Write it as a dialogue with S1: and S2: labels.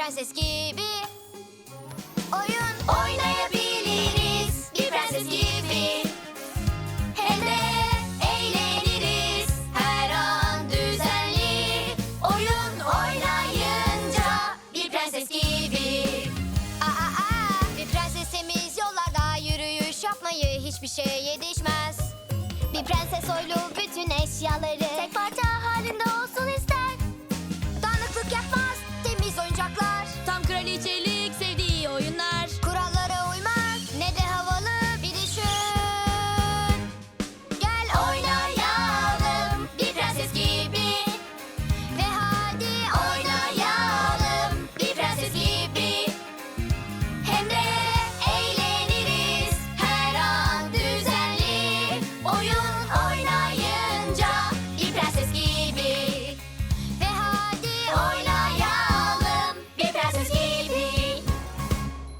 S1: prenses gibi. Oyun
S2: oynayabiliriz bir prenses gibi. Hem de eğleniriz her an düzenli. Oyun oynayınca bir prenses gibi.
S1: Aa, aa, bir prensesimiz yollarda yürüyüş yapmayı hiçbir şeye yetişmez. Bir prenses soylu bütün eşyaları tek
S2: parça kraliçelik sevdiği oyunlar.
S1: Kurallara uymak ne de havalı bir düşün. Gel
S2: oynayalım bir prenses gibi.
S1: Ve hadi
S2: oynayalım bir prenses gibi. Hem de eğleniriz her an düzenli oyun